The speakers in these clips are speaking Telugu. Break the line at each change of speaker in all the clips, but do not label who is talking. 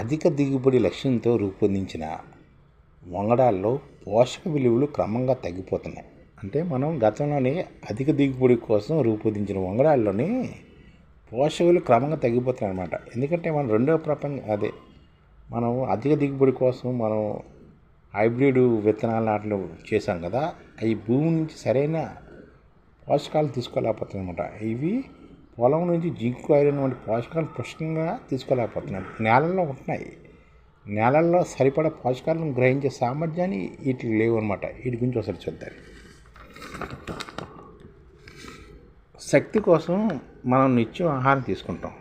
అధిక దిగుబడి లక్ష్యంతో రూపొందించిన వంగడాల్లో పోషక విలువలు క్రమంగా తగ్గిపోతున్నాయి. అంటే మనం గతంలోనే అధిక దిగుబడి కోసం రూపొందించిన వంగడాల్లోని పోషక విలువ క్రమంగా తగ్గిపోతున్నాయి అనమాట ఎందుకంటే మనం రెండవ ప్రపంచం అదే మనం అధిక దిగుబడి కోసం మనం హైబ్రిడ్ విత్తనాలు నాట్లు చేసాం కదా అవి భూమి నుంచి సరైన పోషకాలు తీసుకోలేకపోతున్నాయి అనమాట ఇవి పొలం నుంచి జింకు ఐరన్ వంటి పోషకాలు పుష్కంగా తీసుకోలేకపోతున్నాయి నేలల్లో ఉంటున్నాయి. నేలల్లో సరిపడా పోషకాలను గ్రహించే సామర్థ్యాన్ని వీటికి లేవు అనమాట వీటి గురించి ఒకసారి చూద్దాం. శక్తి కోసం మనం నిత్యం ఆహారం తీసుకుంటాం.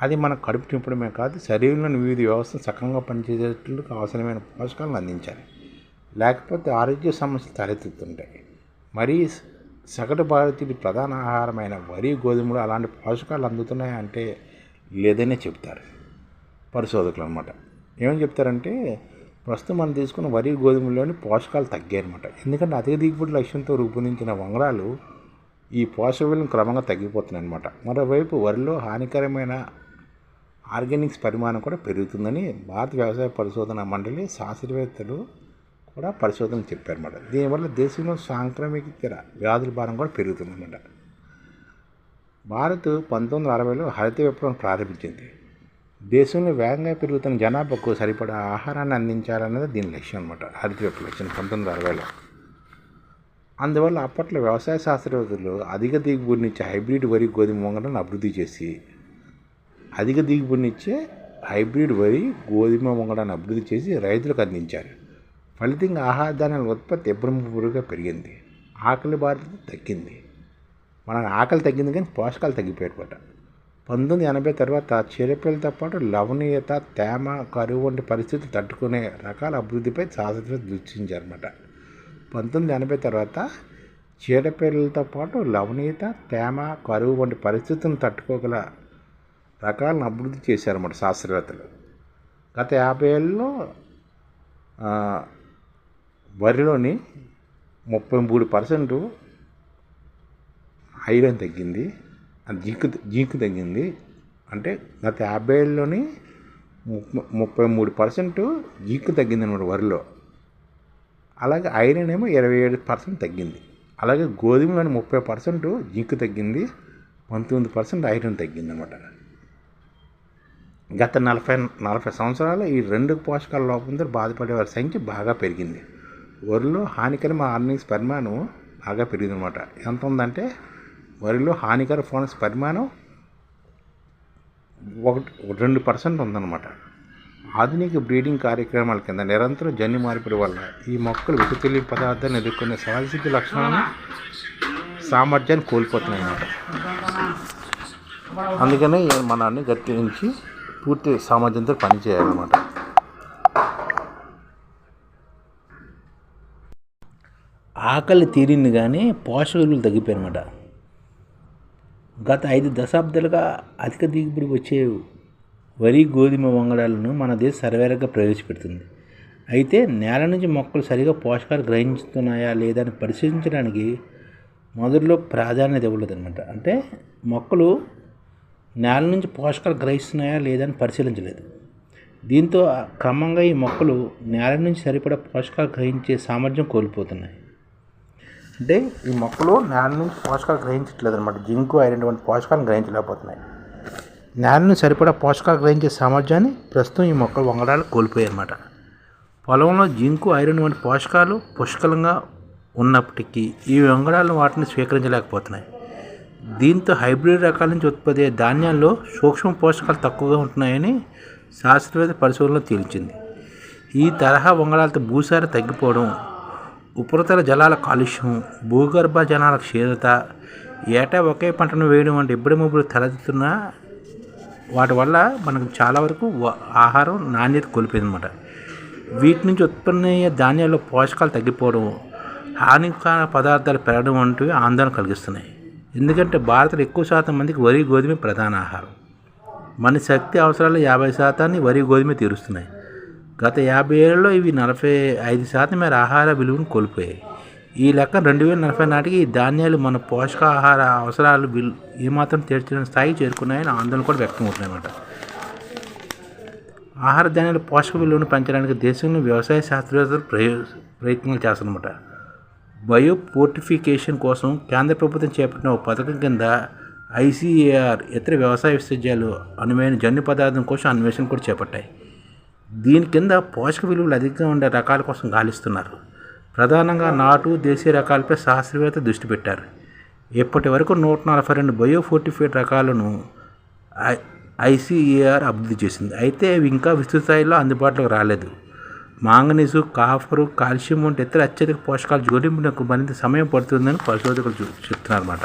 అది మన కడుపు నింపడమే కాదు శరీరంలోని వివిధ వ్యవస్థలు సక్రమంగా పనిచేసేట్లు అవసరమైన పోషకాలను అందించాలి. లేకపోతే ఆరోగ్య సమస్యలు తలెత్తుతుంటాయి. మరీ సగటు భారతీయుడి ప్రధాన ఆహారమైన వరి గోధుమలు అలాంటి పోషకాలు అందుతున్నాయి అంటే లేదనే చెప్తారు పరిశోధకులు అనమాట ఏమని చెప్తారంటే ప్రస్తుతం మనం తీసుకున్న వరి గోధుమలోని పోషకాలు తగ్గాయన్నమాట. ఎందుకంటే అధిక దిగుబడి లక్ష్యంతో రూపొందించిన వంగడాలు ఈ పోషక విలువ క్రమంగా తగ్గిపోతున్నాయి అనమాట మరోవైపు వరిలో హానికరమైన ఆర్గానిక్స్ పరిమాణం కూడా పెరుగుతుందని భారత వ్యవసాయ పరిశోధన మండలి శాస్త్రవేత్తలు కూడా పరిశోధనలు చెప్పారన్నమాట. దీనివల్ల దేశంలో సాంక్రమిక వ్యాధుల భారం కూడా పెరుగుతుందన్నమాట. భారత్ పంతొమ్మిది వందల అరవైలో హరిత విప్లవం ప్రారంభించింది. దేశంలో వేగంగా పెరుగుతున్న జనాభాకు సరిపడా ఆహారాన్ని అందించాలన్నది దీని లక్ష్యం అనమాట హరిత విప్లవం వచ్చింది పంతొమ్మిది వందల అరవైలో. అందువల్ల అప్పట్లో వ్యవసాయ శాస్త్రవేత్తలు అధిక దిగుబడినిచ్చే హైబ్రిడ్ వరి గోధుమ మొంగలను అభివృద్ధి చేసి అధిక దిగుబడినిచ్చే హైబ్రిడ్ వరి గోధుమ వంగడాన్ని అభివృద్ధి చేసి రైతులకు అందించారు. ఫలితంగా ఆహార ధాన్యాల ఉత్పత్తి ఎబ్బరముగా పెరిగింది. ఆకలి బాధ తగ్గింది. మన ఆకలి తగ్గింది కానీ పోషకాలు తగ్గిపోయారన్నమాట పంతొమ్మిది ఎనభై తర్వాత చిరపిల్లతో పాటు లవణీయత తేమ కరువు వంటి పరిస్థితులు తట్టుకునే రకాల అభివృద్ధిపై సాధన దృష్టించారన్నమాట. పంతొమ్మిది ఎనభై తర్వాత చీడపీడలతో పాటు లవణీయత తేమ కరువు వంటి పరిస్థితులను తట్టుకోగల రకాలను అభివృద్ధి చేశారన్నమాట శాస్త్రవేత్తలు. గత యాభై ఏళ్ళలో వరిలోని ముప్పై మూడు పర్సెంట్ ఐరన్ తగ్గింది. జింక్ జింక్ తగ్గింది. అంటే గత యాభై ఏళ్ళలోని ముప్పై మూడు పర్సెంట్ జింక్ తగ్గింది అనమాట వరిలో. అలాగే ఐరన్ ఏమో ఇరవై ఏడు పర్సెంట్ తగ్గింది. అలాగే గోధుమలోని ముప్పై పర్సెంట్ జింక్ తగ్గింది. పంతొమ్మిది పర్సెంట్ ఐరన్ తగ్గింది అనమాట గత నలభై నలభై సంవత్సరాలు ఈ రెండు పోషకాల లోపంతో బాధపడే వారి సంఖ్య బాగా పెరిగింది. వరిలో హానికర ఆర్నిక్స్ పరిమాణం బాగా పెరిగింది అనమాట ఎంత ఉందంటే వరిలో హానికర ఫోనస్ పరిమాణం ఒకటి రెండు పర్సెంట్ ఉందన్నమాట ఆధునిక బ్రీడింగ్ కార్యక్రమాల కింద నిరంతరం జన్యు మార్పిడి వల్ల ఈ మొక్కలు విషతుల్య పదార్థాన్ని ఎదుర్కొనే సహజసిద్ధి లక్షణాలను సామర్థ్యాన్ని కోల్పోతున్నాయి అన్నమాట అందుకనే మనల్ని అన్ని గట్టించి పూర్తి సామర్థ్యంతో పనిచేయాలన్నమాట. ఆకలి తీరింది కానీ పోషక విలువలు తగ్గిపోయాయన్నమాట గత ఐదు దశాబ్దాలుగా అధిక దిగుబడి వచ్చే వరి గోధుమ వంగడాలను మన దేశం సర్వేరుగా ప్రవేశపెడుతుంది. అయితే నేల నుంచి మొక్కలు సరిగా పోషకాలు గ్రహించుతున్నాయా లేదా అని పరిశీలించడానికి మొదట్లో ప్రాధాన్యత ఇవ్వలేదు అనమాట అంటే మొక్కలు నేల నుంచి పోషకాలు గ్రహిస్తున్నాయా లేదా అని పరిశీలించలేదు. దీంతో క్రమంగా ఈ మొక్కలు నేల నుంచి సరిపడా పోషకాలు గ్రహించే సామర్థ్యం కోల్పోతున్నాయి. అంటే ఈ మొక్కలు నేల నుంచి పోషకాలు గ్రహించట్లేదు అనమాట జింకు ఐరన్ వంటి పోషకాలను గ్రహించలేకపోతున్నాయి. నేలను సరిపడా పోషకాలు గ్రహించే సామర్థ్యాన్ని ప్రస్తుతం ఈ మొక్కలు వంగడాలు కోల్పోయాయి అన్నమాట. పొలంలో జింకు ఐరన్ వంటి పోషకాలు పుష్కలంగా ఉన్నప్పటికీ ఈ వంగడాలు వాటిని స్వీకరించలేకపోతున్నాయి. దీంతో హైబ్రిడ్ రకాల నుంచి ఉత్పత్తి అయ్యే ధాన్యాల్లో సూక్ష్మ పోషకాలు తక్కువగా ఉంటున్నాయని శాస్త్రవేత్త పరిశోధనలో తేల్చింది. ఈ తరహా వంగడాలతో భూసార తగ్గిపోవడం ఉపరితల జలాల కాలుష్యం భూగర్భ జలాల క్షీణత ఏటా ఒకే పంటను వేయడం వంటి ఇబ్బడి ముబ్బులు తలెత్తుతున్న వాటి వల్ల మనకు చాలా వరకు ఆహారం నాణ్యత కోల్పోయిందన్నమాట. వీటి నుంచి ఉత్పన్న అయ్యే ధాన్యాల్లో పోషకాలు తగ్గిపోవడం హానికర పదార్థాలు పెరగడం వంటివి ఆందోళన కలిగిస్తున్నాయి. ఎందుకంటే భారతలో ఎక్కువ శాతం మందికి వరి గోధుమ ప్రధాన ఆహారం. మన శక్తి అవసరాలు యాభై శాతాన్ని వరి గోధుమ తీరుస్తున్నాయి. గత యాభై ఏళ్ళలో ఇవి నలభై ఐదు శాతం మేర ఆహార విలువను కోల్పోయాయి. ఈ లెక్క రెండు వేల నలభై నాటికి ఈ ధాన్యాలు మన పోషకాహార అవసరాలు విల్ ఏమాత్రం తీర్చడానికి స్థాయి చేరుకున్నాయని ఆందోళన కూడా వ్యక్తం అవుతున్నాయన్నమాట. ఆహార ధాన్యాల పోషక విలువను పెంచడానికి దేశంలో వ్యవసాయ శాస్త్రవేత్తలు ప్రయో ప్రయత్నాలు చేస్తారన్నమాట బయో పోర్టిఫికేషన్ కోసం కేంద్ర ప్రభుత్వం చేపట్టిన ఒక పథకం కింద ఐసీఏఆర్ ఇతర వ్యవసాయ విశ్వవిద్యాలయాలు అనువైన జన్యు పదార్థం కోసం అన్వేషణ కూడా చేపట్టాయి. దీని కింద పోషక విలువలు అధికంగా ఉండే రకాల కోసం గాలిస్తున్నారు. ప్రధానంగా నాటు దేశీయ రకాలపై శాస్త్రవేత్త దృష్టి పెట్టారు. ఇప్పటి వరకు నూట నలభై రెండు బయో ఫోర్టిఫైడ్ రకాలను ఐ ఐసీఏఆర్ అభివృద్ధి చేసింది. అయితే అవి ఇంకా విస్తృత స్థాయిలో అందుబాటులోకి రాలేదు. మాంగనీసు కాఫరు కాల్షియం వంటి ఇతర అత్యధిక పోషకాలు జోడింపునకు మరింత సమయం పడుతుందని పరిశోధకులు చెప్తున్నారు చెప్తున్నారన్నమాట.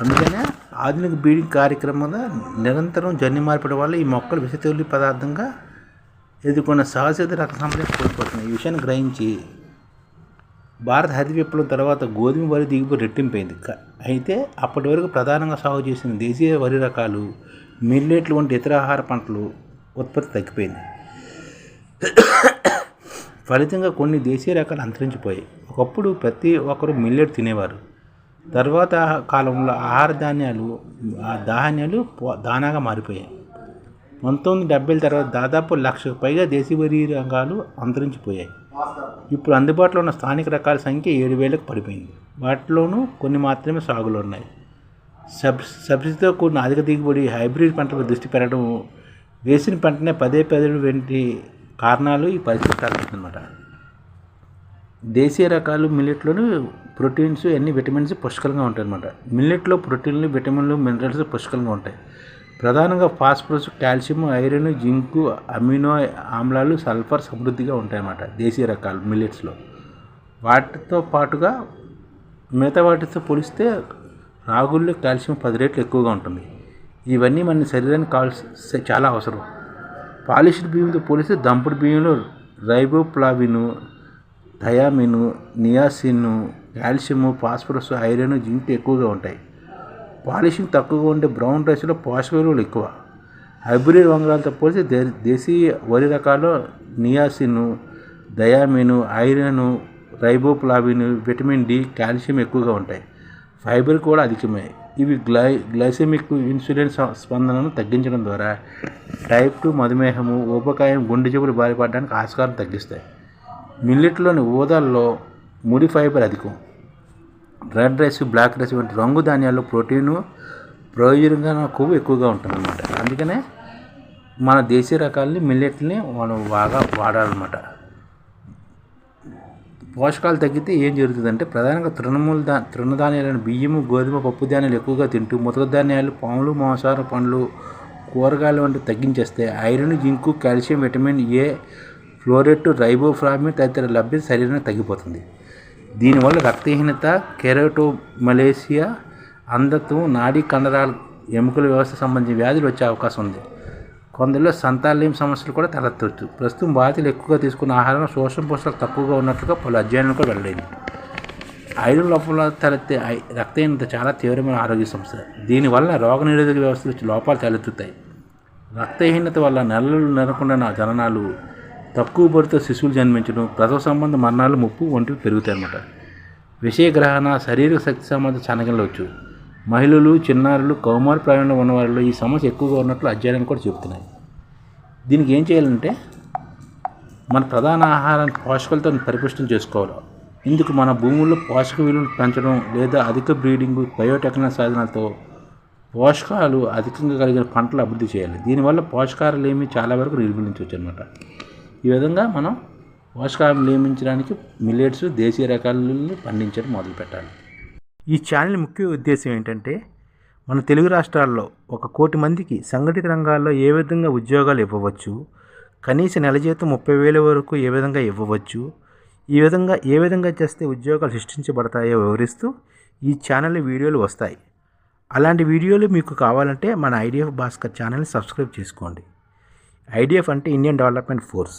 అందుకనే ఆధునిక బీడింగ్ కార్యక్రమంలో నిరంతరం జన్యు మార్పిడి వల్ల ఈ మొక్కలు విషతౌలి పదార్థంగా ఎదుర్కొన్న సహజత రక సంపద కోల్పోతున్నాయి ఈ విషయాన్ని గ్రహించి భారత హరిత విప్లవం తర్వాత గోధుమ వరి దిగుబడి రెట్టింపైంది. అయితే అప్పటి వరకు ప్రధానంగా సాగు చేసిన దేశీయ వరి రకాలు మిల్లెట్లు వంటి ఇతర ఆహార పంటలు ఉత్పత్తి తగ్గిపోయింది. ఫలితంగా కొన్ని దేశీయ రకాలు అంతరించిపోయాయి. ఒకప్పుడు ప్రతి ఒక్కరు మిల్లెట్ తినేవారు. తర్వాత కాలంలో ఆహార ధాన్యాలు ఆ ధాన్యాలు దానాగా మారిపోయాయి. పంతొమ్మిది డెబ్బైల తర్వాత దాదాపు లక్షకు పైగా దేశీయ రంగాలు అంతరించిపోయాయి. ఇప్పుడు అందుబాటులో ఉన్న స్థానిక రకాల సంఖ్య ఏడు వేలకు పడిపోయింది. వాటిలోనూ కొన్ని మాత్రమే సాగులో ఉన్నాయి. సబ్ సబ్సిడీతో కూడిన అధిక దిగుబడి హైబ్రిడ్ పంటలపై దృష్టి పెరగడం వేసిన పంటనే పదే పదే వంటి కారణాలు ఈ పరిస్థితి అన్నమాట దేశీయ రకాలు మిల్లెట్లోని ప్రోటీన్స్ అన్ని విటమిన్స్ పుష్కలంగా ఉంటాయి అన్నమాట మిల్లెట్లో ప్రోటీన్లు విటమిన్లు మినరల్స్ పుష్కలంగా ఉంటాయి. ప్రధానంగా phosphorus calcium iron zinc amino ఆమ్లాలు సల్ఫర్ సమృద్ధిగా ఉంటాయన్నమాట దేశీయ రకాలు మిల్లెట్స్లో. వాటితో పాటుగా మిగతా వాటితో పోలిస్తే రాగుల్లో కాల్షియం పది రెట్లు ఎక్కువగా ఉంటుంది. ఇవన్నీ మన శరీరానికి కావాల్సి చాలా అవసరం. పాలిష్డ్ బియ్యంతో పోలిస్తే దంపుడు బియ్యంలో riboflavin thiamine niacin calcium phosphorus iron zinc ఎక్కువగా ఉంటాయి. పాలిషింగ్ తక్కువగా ఉండే బ్రౌన్ రైస్లో పోషక విలువలు ఎక్కువ. హైబ్రిడ్ వంగడాలతో పోలిస్తే దే దేశీయ వరి రకాల్లో niacin thiamine iron riboflavin vitamin D calcium ఎక్కువగా ఉంటాయి. ఫైబర్ కూడా అధికమే. ఇవి గ్లై గ్లైసెమిక్ ఇన్సులిన్ స్పందనను తగ్గించడం ద్వారా టైప్ టూ మధుమేహము ఊబకాయం గుండె జబ్బులు బారిపడడానికి ఆస్కారం తగ్గిస్తాయి. మిల్లెట్లోని ఊదల్లో ముడి ఫైబర్ అధికం. రెడ్ రైస్ బ్లాక్ రైస్ వంటి రంగు ధాన్యాల్లో ప్రోటీను ప్రయోజనంగా కొవ్వు ఎక్కువగా ఉంటుందన్నమాట. అందుకనే మన దేశీయ రకాలని మిల్లెట్ని మనం బాగా వాడాలన్నమాట. పోషకాలు తగ్గితే ఏం జరుగుతుందంటే ప్రధానంగా తృణమూల దా తృణధాన్యాలను బియ్యము గోధుమ పప్పు ధాన్యాలు ఎక్కువగా తింటూ ముతక ధాన్యాలు పాములు మాంసాహార పండ్లు కూరగాయలు వంటి తగ్గించేస్తే iron zinc calcium vitamin A folate riboflavin తదితర లభ్యత శరీరానికి తగ్గిపోతుంది. దీనివల్ల రక్తహీనత కెరటోమలేసియా అంధత్వం నాడీ కండరాల ఎముకల వ్యవస్థ సంబంధించిన వ్యాధులు వచ్చే అవకాశం ఉంది. కొందరిలో సంతానలేం సమస్యలు కూడా తలెత్తవచ్చు. ప్రస్తుతం బాధితులు ఎక్కువగా తీసుకున్న ఆహారం శోషణ పోషకాలు తక్కువగా ఉన్నట్లుగా పలు అధ్యయనాలు కూడా వెళ్ళలేదు ఐరన్ లోపల తలెత్తే రక్తహీనత చాలా తీవ్రమైన ఆరోగ్య సమస్య. దీనివల్ల రోగనిరోధక వ్యవస్థ లోపాలు తలెత్తుతాయి. రక్తహీనత వల్ల నెలలు నెరకుండా జననాలు తక్కువ బడితో శిశువులు జన్మించడం ప్రసవ సంబంధ మరణాలు ముప్పు వంటివి పెరుగుతాయి అన్నమాట విషయగ్రహణ శారీరక శక్తి సంబంధ చనగలవచ్చు మహిళలు చిన్నారులు కౌమార ప్రాయంలో ఉన్న వారిలో ఈ సమస్య ఎక్కువగా ఉన్నట్లు అధ్యయనాలు కూడా చెబుతున్నాయి. దీనికి ఏం చేయాలంటే మన ప్రధాన ఆహారాన్ని పోషకాలతో పరిపుష్టం చేసుకోవాలి. ఇందుకు మన భూముల్లో పోషక విలువలు పెంచడం లేదా అధిక బ్రీడింగ్ బయోటెక్నాలజీ సాధనాలతో పోషకాలు అధికంగా కలిగిన పంటలు అభివృద్ధి చేయాలి. దీనివల్ల పోషకాలు ఏమి చాలా వరకు నిర్మించవచ్చు అనమాట ఈ విధంగా మనం పోషకాలు నియమించడానికి మిల్లెట్స్ దేశీయ రకాలను పండించడం మొదలుపెట్టాలి. ఈ ఛానల్ ముఖ్య ఉద్దేశం ఏంటంటే మన తెలుగు రాష్ట్రాల్లో ఒక కోటి మందికి సంఘటిత రంగాల్లో ఏ విధంగా ఉద్యోగాలు ఇవ్వవచ్చు కనీస నెల జీతం ముప్పై వేల వరకు ఏ విధంగా ఇవ్వవచ్చు ఈ విధంగా ఏ విధంగా చేస్తే ఉద్యోగాలు సృష్టించబడతాయో వివరిస్తూ ఈ ఛానల్ వీడియోలు వస్తాయి. అలాంటి వీడియోలు మీకు కావాలంటే మన ఐడిఎఫ్ భాస్కర్ ఛానల్ని సబ్స్క్రైబ్ చేసుకోండి. ఐడిఎఫ్ అంటే ఇండియన్ డెవలప్మెంట్ ఫోర్స్.